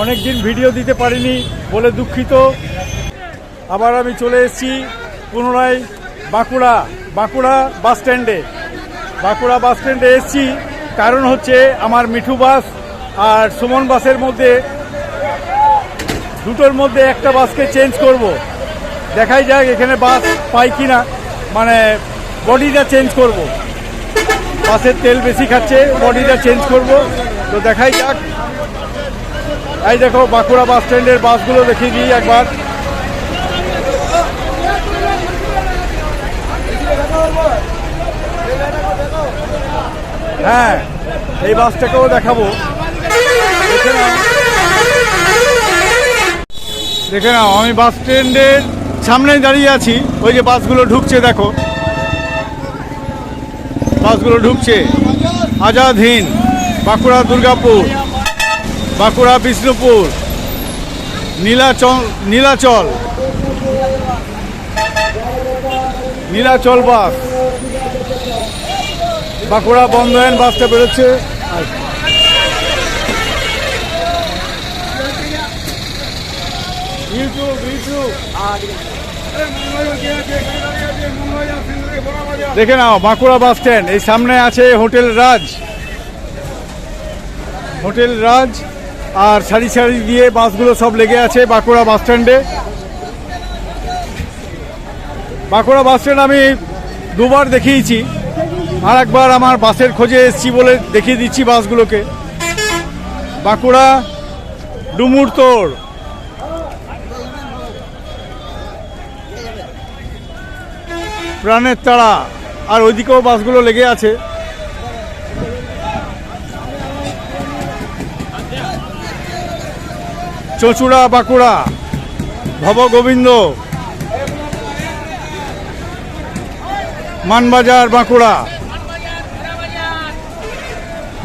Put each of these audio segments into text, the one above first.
অনেক দিন ভিডিও দিতে পারিনি বলে দুঃখিত। আবার আমি চলে এসেছি পুনরায় বাঁকুড়া বাঁকুড়া বাস স্ট্যান্ডে। বাঁকুড়া বাস স্ট্যান্ডে এসেছি, কারণ হচ্ছে আমার মিঠু বাস আর সুমন বাসের মধ্যে, দুটোর মধ্যে একটা বাসকে চেঞ্জ করব। দেখাই যাক এখানে বাস পাই কি না মানে বডিটা চেঞ্জ করব। বাসের তেল বেশি খাচ্ছে, বডিটা চেঞ্জ করব। তো দেখাই যাক। এই দেখো বাঁকুড়া বাস স্ট্যান্ডের বাসগুলো দেখিয়ে দিই একবার। হ্যাঁ এই বাসটাকেও দেখাবো। দেখে নাও। আমি বাস স্ট্যান্ডের সামনে দাঁড়িয়ে আছি। ওই যে বাসগুলো ঢুকছে, দেখো। বাসগুলো ঢুকছে। আজাদ হিন্দ, বাঁকুড়া দুর্গাপুর। বাঁকুড়া, বিষ্ণুপুর, নীলাচল নীলাচল। নীলাচল বাস। বাঁকুড়া বন্ধন বাসটা বেরোচ্ছে। দেখে নাও, বাঁকুড়া বাস স্ট্যান্ড। এই সামনে আছে হোটেল রাজ। হোটেল রাজ। আর সারি সারি দিয়ে বাসগুলো সব লেগে আছে বাঁকুড়া বাস স্ট্যান্ডে। বাঁকুড়া বাস স্ট্যান্ড আমি দুবার দেখিয়েছি, আর একবার আমার বাসের খোঁজে এসেছি বলে দেখিয়ে দিচ্ছি বাসগুলোকে। বাঁকুড়া ডুমুরতোড় প্রাণের তাড়া আর ওইদিকেও বাসগুলো লেগে আছে। চচুড়া বাঁকুড়া। ভবগোবিন্দ মানবাজার বাঁকুড়া।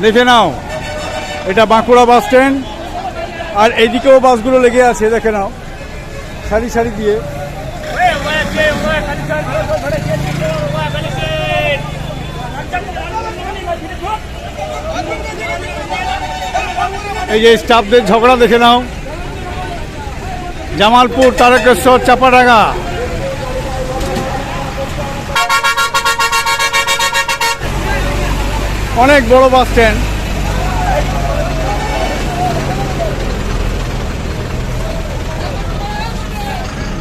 দেখে নাও, এটা বাঁকুড়া বাস স্ট্যান্ড। আর এইদিকেও বাসগুলো লেগে আছে, দেখে নাও। সারি সারি দিয়ে। এই যে স্টাফদের ঝগড়া দেখে নাও। জামালপুর, তারকেশ্বর, চাপাডাঙ্গা। অনেক বড় bus stand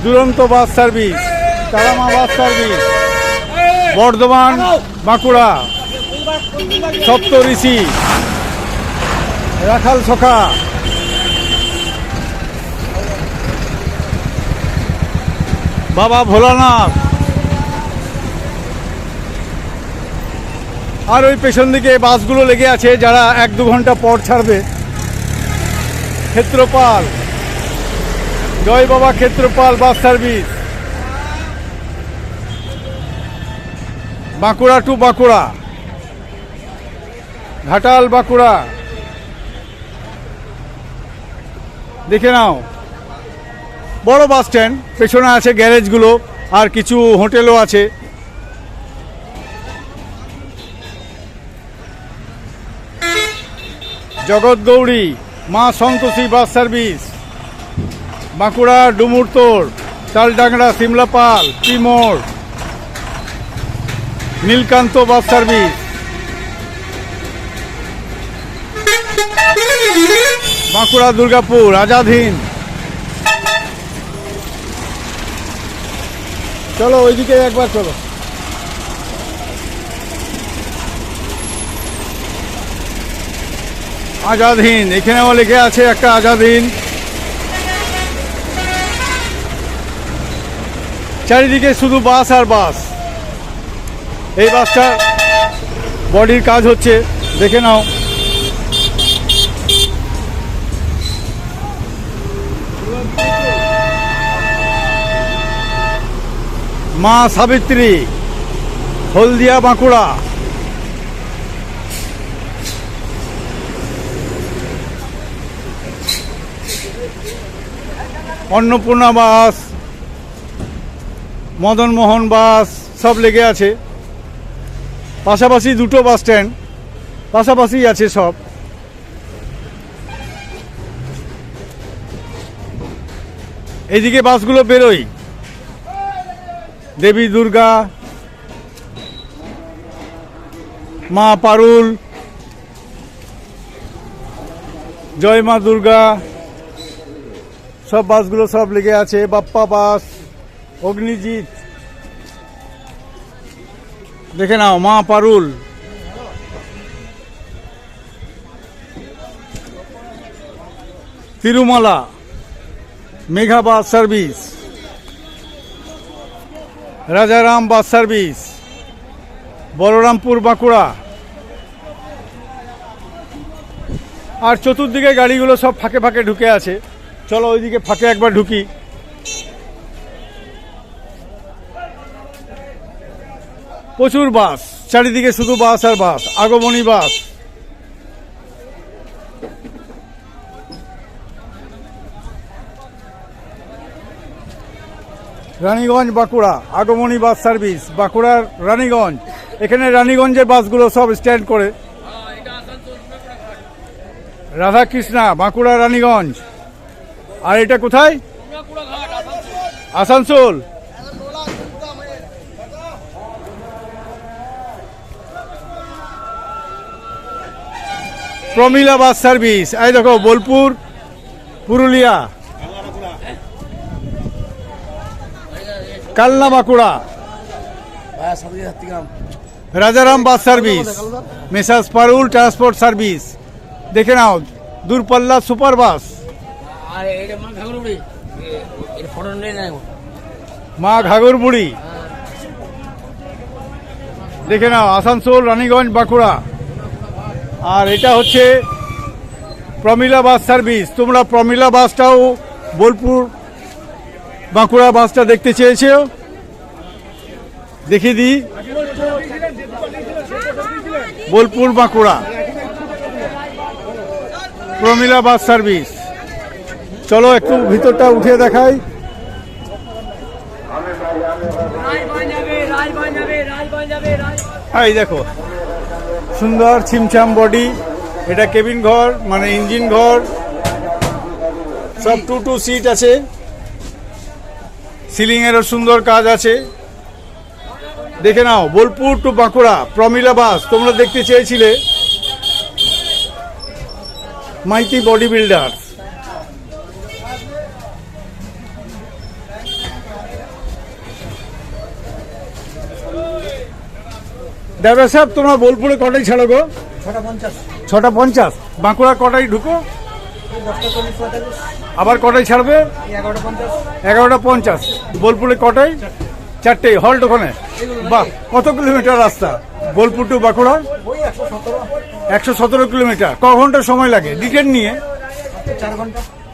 Duranta bus service, Tarama bus service, Bardhaman, Bankura Sapta Rishi Rakhal সখা। বাবা ভোলানাথ। আর ওই পেছন দিকে বাসগুলো লেগে আছে, যারা এক দু ঘণ্টা পর ছাড়বে। Kshetrapal. Jai Baba Kshetrapal bus service. Bankura to Bankura. Ghatal Bankura. দেখে নাও। বড় বাস স্ট্যান্ড, পেছনে আছে গ্যারেজগুলো আর কিছু হোটেলও আছে। Jagatgauri Maa Santoshi bus service, Bankura Dumurtor Taldangra Simlapal Pimor Nilkanta bus service. Bankura Durgapur, Azad Hind. চলো ওইদিকে একবার চলো। আজাদ হিন্দ এখানেও লেখে আছে একটা আজাদ হিন্দ চারিদিকে শুধু বাস আর বাস। এই বাসটা বডির কাজ হচ্ছে, দেখে নাও। মা সাবিত্রী, হলদিয়া বাঁকুড়া। অন্নপূর্ণা বাস মদনমোহন বাস, সব লেগে আছে। পাশাপাশি দুটো বাস স্ট্যান্ড, পাশাপাশি আছে সব। এদিকে বাসগুলো বেরোই দেবী দুর্গা, মা পারুল, জয় মা দুর্গা, সব বাসগুলো সব লেগে আছে, বাপ্পা বাস, অগ্নিজিৎ। দেখে নাও, Maa Parul. Tirumala, Megha bus service. Rajaram bus service, Balarampur Bankura. আর চতুর্দিকে গাড়িগুলো সব ফাঁকে ফাঁকে ঢুকে আছে। চলো ওইদিকে ফাঁকে একবার ঢুকি। প্রচুর বাস, চারিদিকে শুধু বাস আর বাস, আগমনী বাস। রানীগঞ্জ, বাঁকুড়া। আগমনী বাস সার্ভিস, বাঁকুড়ার রানীগঞ্জ। এখানে রানীগঞ্জের বাসগুলো সব স্ট্যান্ড করে। রাধাকৃষ্ণা, বাঁকুড়া, রানীগঞ্জ। আর এটা কোথায়? আসানসোল। Pramila bus service. এই দেখো, Bolpur, Purulia. Kalna Bankura. Rajaram bus service messrs Parul transport service. দেখে নাও দূরপাল্লা সুপার বাস। মা ঘাগরবুড়ি দেখে নাও, আসানসোল, রানীগঞ্জ, বাঁকুড়া। আর এটা হচ্ছে প্রমিলা বাস সার্ভিস। তোমরা প্রমিলা বাসটাও বোলপুর বাঁকুড়া বাসটা দেখতে চেয়েছো দেখে দিই। Bolpur, Bankura. Pramila bus service. চলো একটু ভিতরটা উঠে দেখাই। এই দেখো, সুন্দর ছিমছাম বডি। এটা কেবিন ঘর মানে ইঞ্জিন ঘর। সব টু টু সিট আছে। সিলিং এরও সুন্দর কাজ আছে। দেখে নাও বোলপুর টু বাঁকুড়া প্রমিলা বাস তোমরা দেখতে চেয়েছিলে। মাইতি বডি বিল্ডার ড্রাইভার সাহেব তোমরা বোলপুরে কটাই ছাড়ো গো? ছটা পঞ্চাশ। ছটা পঞ্চাশ। বাঁকুড়া কটাই ঢুকো? আবার কটাই ছাড়বে? এগারোটা পঞ্চাশ। বোলপুরে কটাই চারটে হল্ট ওখানে? বাহ কত কিলোমিটার রাস্তা? বোলপুর টু বাঁকুড়া? একশো সতেরো। কিলোমিটার। ক ঘণ্টা সময় লাগে? ডিটেন নিয়ে?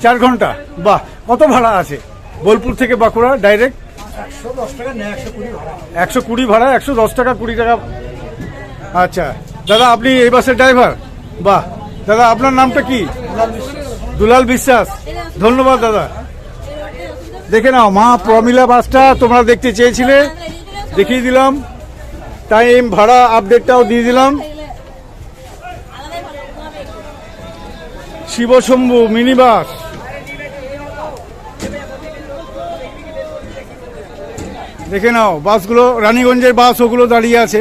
চার ঘণ্টা। বাহ কত ভাড়া আছে? বোলপুর থেকে বাঁকুড়া ডাইরেক্ট? একশো কুড়ি ভাড়া। একশো দশ টাকা কুড়ি টাকা। আচ্ছা দাদা আপনি এই বাসের ড্রাইভার? বাহ দাদা আপনার নামটা কি? দুলাল বিশ্বাস, ধন্যবাদ দাদা। দেখে নাও, মা প্রমিলা বাসটা তোমরা দেখতে চেয়েছিলে, দেখিয়ে দিলাম। টাইম ভাড়া আপডেটটাও দিয়ে দিলাম। শিবশম্ভু মিনি বাস দেখে নাও, বাসগুলো, রানীগঞ্জের বাস, ওগুলো দাঁড়িয়ে আছে।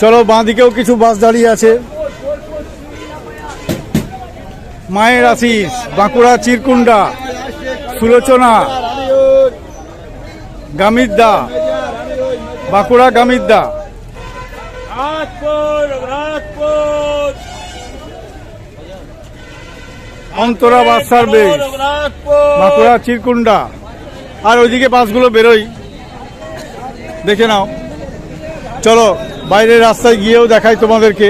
চলো বাঁ দিকেও কিছু বাস দাঁড়িয়ে আছে। মায়ের আশিস বাঁকুড়া চিরকুন্ডা সুলোচনা, গামিদ্দা, বাঁকুড়া গামিদ্দা। অন্তরা বাস সার্ভিস বাঁকুড়া চিরকুন্ডা আর ওইদিকে বাসগুলো বেরোই দেখে নাও। চলো, বাইরের রাস্তায় গিয়েও দেখাই তোমাদেরকে।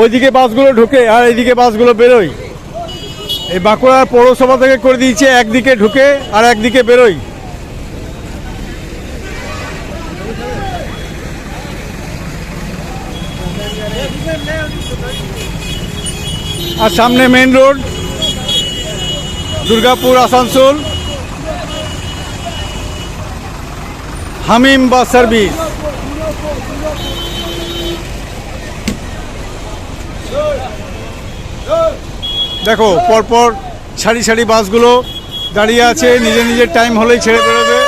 ওইদিকে বাসগুলো ঢুকে, আর এইদিকে বাসগুলো বেরোই এই বাঁকুড়ার পৌরসভা থেকে করে দিয়েছে, একদিকে ঢুকে আর একদিকে বেরোই আর সামনে main road, Durgapur, Asansol. Hamim bus service. দেখো, পরপর সারি সারি বাসগুলো দাঁড়িয়ে আছে, নিজের নিজের টাইম হলেই ছেড়ে বেরোবে।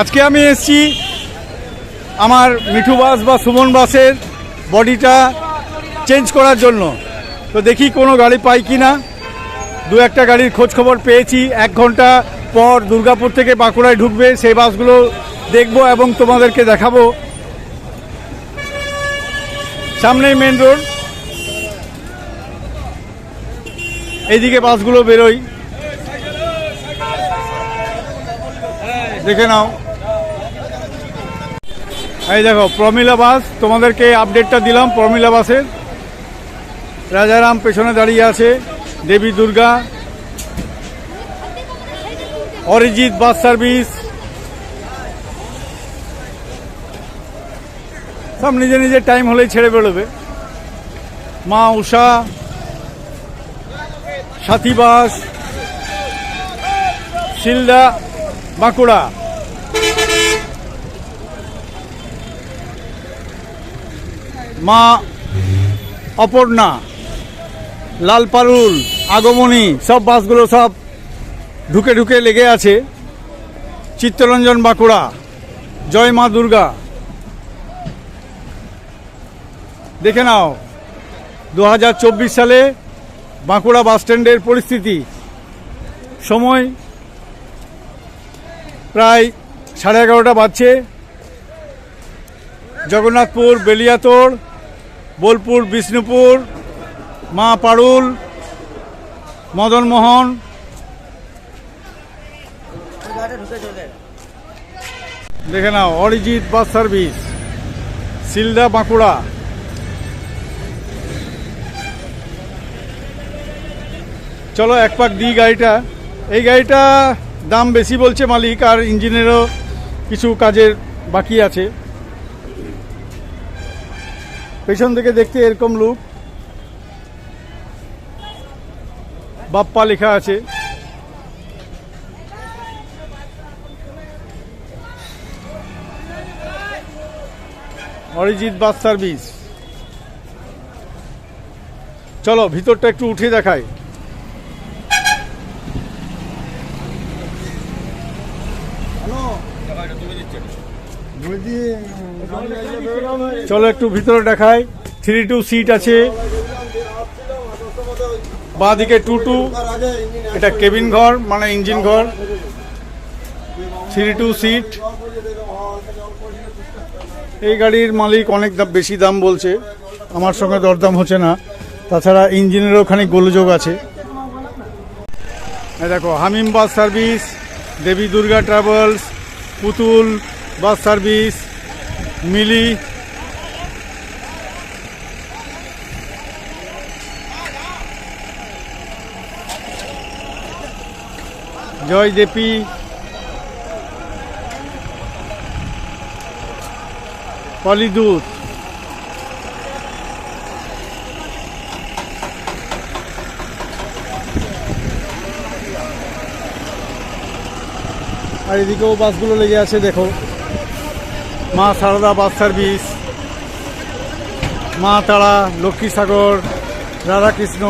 আজকে আমি এসছি আমার মিঠু বাস বা সুমন বাসের বডিটা চেঞ্জ করার জন্য। তো দেখি কোনো গাড়ি পাই কি না দু একটা গাড়ির খোঁজ খবর পেয়েছি। এক ঘণ্টা পর দুর্গাপুর থেকে বাঁকুড়ায় ঢুকবে, সেই বাসগুলো দেখব এবং তোমাদেরকে দেখাবো। সামনেই মেন রোড এইদিকে বাসগুলো বেরোই দেখে নাও। এই দেখো প্রমিলা বাস তোমাদেরকে আপডেটটা দিলাম প্রমিলা বাসের রাজারাম পেছনে দাঁড়িয়ে আছে, দেবী দুর্গা। অরিজিৎ বাস সার্ভিস সব নিজে নিজের টাইম হলেই ছেড়ে বেরোবে। মা উষা, সাথী বাস, শিলদা, বাঁকুড়া। মা অপর্ণা লালপারুল আগমনী সব বাসগুলো সব ঢুকে ঢুকে লেগে আছে। চিত্তরঞ্জন বাঁকুড়া, জয় মা দুর্গা। দেখে নাও দু হাজার চব্বিশ সালে বাঁকুড়া বাস স্ট্যান্ডের পরিস্থিতি। সময় প্রায় সাড়ে এগারোটা বাজছে। জগন্নাথপুর বেলিয়াতোড় বোলপুর, বিষ্ণুপুর, মা পাড়ুল মদনমোহন দেখে নাও, অরিজিৎ বাস সার্ভিস শিলদা বাঁকুড়া। চলো এক পাক দিই গাড়িটা। এই গাড়িটা দাম বেশি বলছে মালিক, আর ইঞ্জিনেরও কিছু কাজের বাকি আছে। পেছন থেকে দেখতে এরকম লুক বাপ্পা লেখা আছে। Arijit bus service. চলো, ভিতরটা একটু উঠে দেখায় চলো একটু ভিতরে দেখায় থ্রি টু সিট আছে। বাঁ দিকে টু টু। এটা কেবিন ঘর মানে ইঞ্জিন ঘর। Three two seat. এই গাড়ির মালিক অনেক দাম বেশি দাম বলছে। আমার সঙ্গে দরদাম হচ্ছে না। তাছাড়া ইঞ্জিনেরও খানিক গোলযোগ আছে। দেখো Hamim bus service, Debi Durga travels, Putul bus service মিলি। জয় জেপি। পলিদূত। আর এদিকেও বাসগুলো লেগে আছে দেখো। মা সারদা বাস সার্ভিস, মা তারা, লক্ষ্মী সাগর রাধাকৃষ্ণ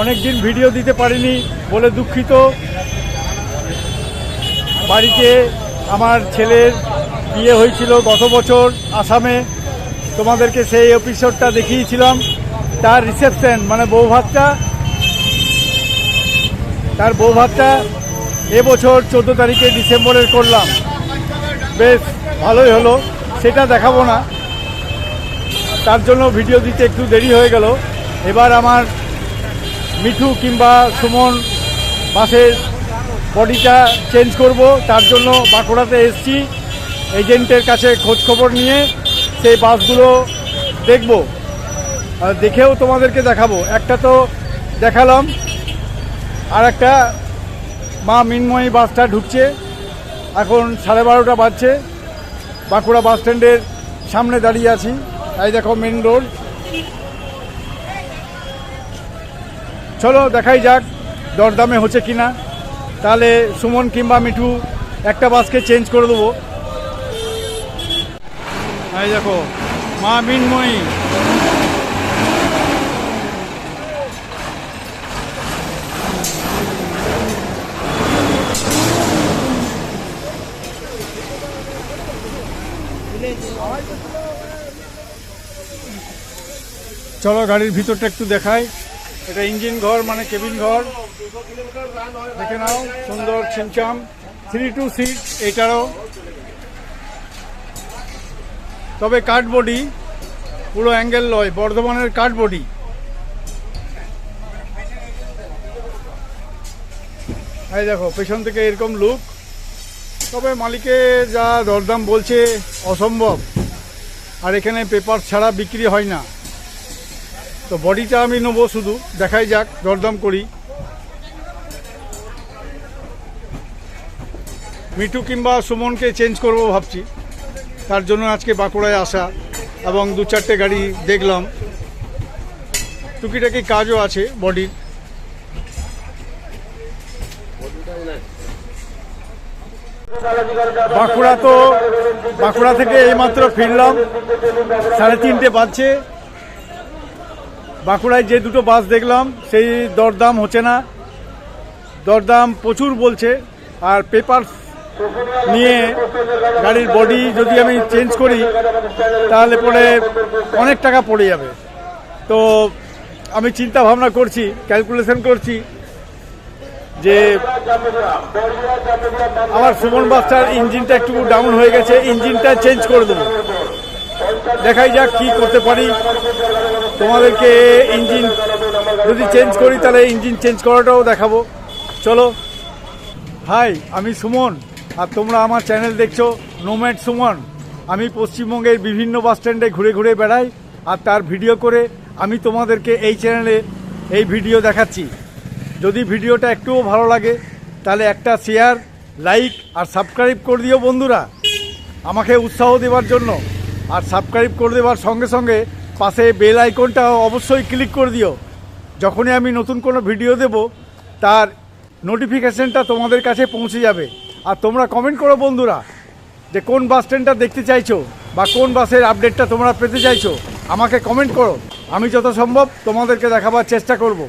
অনেক দিন ভিডিও দিতে পারিনি বলে দুঃখিত। বাড়িতে আমার ছেলের বিয়ে হয়েছিল গত বছর আসামে। তোমাদেরকে সেই এপিসোডটা দেখিয়েছিলাম। তার রিসেপশন মানে বউ ভাতটা, তার বউ ভাতটা এবছর চোদ্দ তারিখে ডিসেম্বরের করলাম। বেশ, ভালোই হলো। সেটা দেখাবো না। তার জন্য ভিডিও দিতে একটু দেরি হয়ে গেল। এবার আমার মিঠু কিংবা সুমন বাসের বডিটা চেঞ্জ করব। তার জন্য বাঁকুড়াতে এসছি। এজেন্টের কাছে খোঁজ খবর নিয়ে সেই বাসগুলো দেখব। আর দেখেও তোমাদেরকে দেখাবো। একটা তো দেখালাম, আর একটা মা মিনময়ী বাসটা ঢুকছে। এখন সাড়ে বারোটা বাজছে। বাঁকুড়া বাস স্ট্যান্ডের সামনে দাঁড়িয়ে আছি। এই দেখো মেন রোড চলো, দেখাই যাক দরদামে হচ্ছে কিনা। তাহলে সুমন কিংবা মিঠু একটা বাসকে চেঞ্জ করে দেবো। এই দেখো, মা মিনময়ী। চলো গাড়ির ভিতরটা একটু দেখাই। এটা ইঞ্জিন ঘর মানে কেবিন ঘর। দেখে নাও, সুন্দর ছিমছাম। থ্রি টু সিট এটারও তবে কাঠ বডি পুরো অ্যাঙ্গেল লয় বর্ধমানের কাঠবডি এই দেখো, পেছন থেকে এরকম লুক তবে মালিকের যা দরদাম বলছে, অসম্ভব। আর এখানে পেপার ছাড়া বিক্রি হয় না। তো বডিটা আমি নেব শুধু, দেখাই যাক, দরদাম করি। মিঠু কিংবা সুমনকে চেঞ্জ করব ভাবছি। তার জন্য আজকে বাঁকুড়ায় আসা এবং দু চারটে গাড়ি দেখলাম। টুকিটাকি কাজও আছে বডির বাঁকুড়া তো বাঁকুড়া থেকে এইমাত্র ফিরলাম, সাড়ে তিনটে বাজছে। বাঁকুড়ায় যে দুটো বাস দেখলাম, সেই দরদাম হচ্ছে না। দরদাম প্রচুর বলছে, আর পেপার নিয়ে গাড়ির বডি যদি আমি চেঞ্জ করি, তাহলে পরে অনেক টাকা পড়ে যাবে। তো আমি চিন্তা ভাবনা করছি ক্যালকুলেশন করছি যে আমার সুমন বাসটার ইঞ্জিনটা একটু ডাউন হয়ে গেছে ইঞ্জিনটা চেঞ্জ করে দেবো। দেখাই যাক কি করতে পারি। তোমাদেরকে ইঞ্জিন যদি চেঞ্জ করি, তাহলে ইঞ্জিন চেঞ্জ করাটাও দেখাবো। চলো। হাই আমি সুমন। আর তোমরা আমার চ্যানেল দেখছ নোম্যাড সুমন আমি পশ্চিমবঙ্গের বিভিন্ন বাস স্ট্যান্ডে ঘুরে ঘুরে বেড়াই, আর তার ভিডিও করে আমি তোমাদেরকে এই চ্যানেলে এই ভিডিও দেখাচ্ছি। যদি ভিডিওটা একটুও ভালো লাগে, তাহলে একটা শেয়ার লাইক আর সাবস্ক্রাইব করে দিও বন্ধুরা। আমাকে উৎসাহ দেওয়ার জন্য। আর সাবস্ক্রাইব করে দেওয়ার সঙ্গে সঙ্গে পাশে বেল আইকনটা অবশ্যই ক্লিক করে দিও। যখনই আমি নতুন কোনো ভিডিও দেব, তার নোটিফিকেশনটা তোমাদের কাছে পৌঁছে যাবে। আর তোমরা কমেন্ট করো বন্ধুরা যে কোন বাস স্ট্যান্ডটা দেখতে চাইছো বা কোন বাসের আপডেটটা তোমরা পেতে চাইছো, আমাকে কমেন্ট করো। আমি যত সম্ভব তোমাদেরকে দেখাবার চেষ্টা করব।